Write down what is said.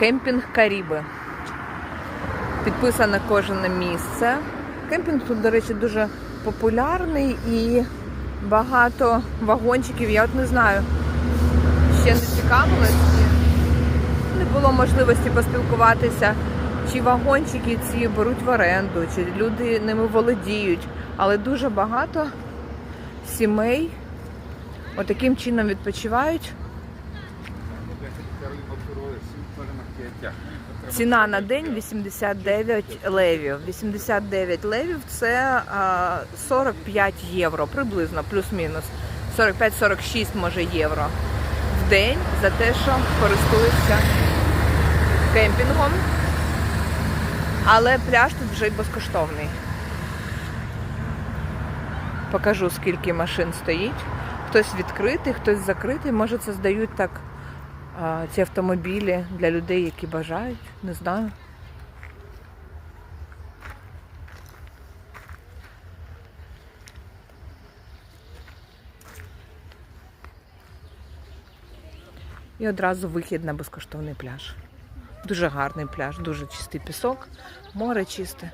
Кемпінг Каріби. Підписане кожне місце. Кемпінг тут, до речі, дуже популярний і багато вагончиків. Я от не знаю, ще не цікавилась. Не було можливості поспілкуватися, чи вагончики ці беруть в оренду, чи люди ними володіють. Але дуже багато сімей отаким чином відпочивають. Ціна на день 89 левів. 89 левів це 45 євро, приблизно, плюс-мінус. 45-46 може євро в день за те, що користуються кемпінгом. Але пляж тут вже й безкоштовний. Покажу, скільки машин стоїть. Хтось відкритий, хтось закритий. Може, це здають так ці автомобілі для людей, які бажають. Не знаю. І одразу вихід на безкоштовний пляж. Дуже гарний пляж, дуже чистий пісок, море чисте.